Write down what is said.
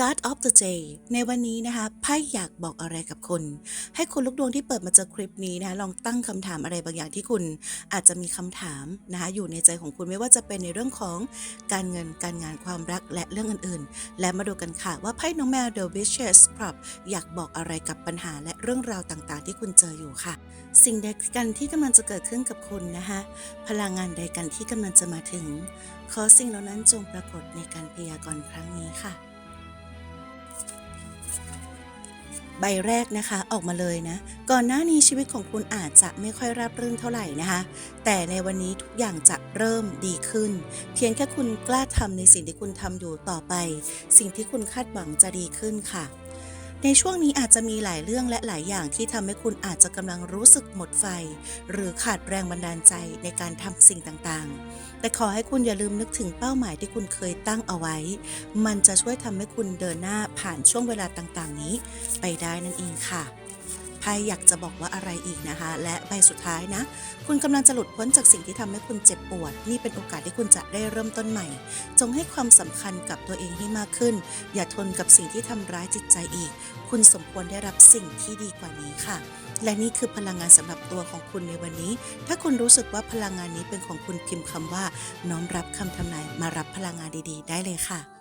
Card of the Day ในวันนี้นะคะไพ่อยากบอกอะไรกับคุณให้คุณลูกดวงที่เปิดมาเจอคลิปนี้นะคะลองตั้งคำถามอะไรบางอย่างที่คุณอาจจะมีคำถามนะคะอยู่ในใจของคุณไม่ว่าจะเป็นในเรื่องของการเงินการงานความรักและเรื่องอื่นๆ และมาดูกันค่ะว่าไพ่น้องแมว The Vicious Prop อยากบอกอะไรกับปัญหาและเรื่องราวต่างๆ ที่คุณเจออยู่ค่ะ สิ่งใดกันที่กำลังจะเกิดขึ้นกับคุณนะคะพลังงานใดกันที่กำลังจะมาถึง ขอสิ่งเหล่านั้นจงปรากฏในการพยากรณ์ครั้งนี้ค่ะ ใบแรกนะคะออกมาเลยนะ ก่อนหน้านี้ชีวิตของคุณอาจจะไม่ค่อยราบรื่นเท่าไหร่นะคะ แต่ในวันนี้ทุกอย่างจะเริ่มดีขึ้น เพียงแค่คุณกล้าทำในสิ่งที่คุณทำอยู่ต่อไป สิ่งที่คุณคาดหวังจะดีขึ้นค่ะ ในช่วงนี้อาจจะมีหลายเรื่องและหลายอย่างที่ทำให้คุณอาจจะกำลังรู้สึกหมดไฟ หรือขาดแรงบันดาลใจในการทำสิ่งต่างๆ แต่ขอให้คุณอย่าลืมนึกถึงเป้าหมายที่คุณเคยตั้งเอาไว้ มันจะช่วยทำให้คุณเดินหน้าผ่านช่วงเวลาต่างๆ นี้ ไปได้นั่นเองค่ะ ไพ่อยากจะบอกว่าอะไรอีกนะคะ และใบสุดท้ายนะ คุณกำลังจะหลุดพ้นจากสิ่งที่ทำให้คุณเจ็บปวด นี่เป็นโอกาสที่คุณจะได้เริ่มต้นใหม่ จงให้ความสำคัญกับตัวเองให้มากขึ้น อย่าทนกับสิ่งที่ทำร้ายจิตใจอีก คุณสมควรได้รับสิ่งที่ดีกว่านี้ค่ะและนี่คือพลังงานสำหรับตัวของคุณในวันนี้ ถ้าคุณรู้สึกว่าพลังงานนี้เป็นของคุณพิมพ์คำว่า น้อมรับคำทำนายมารับพลังงานดีๆ ได้เลยค่ะ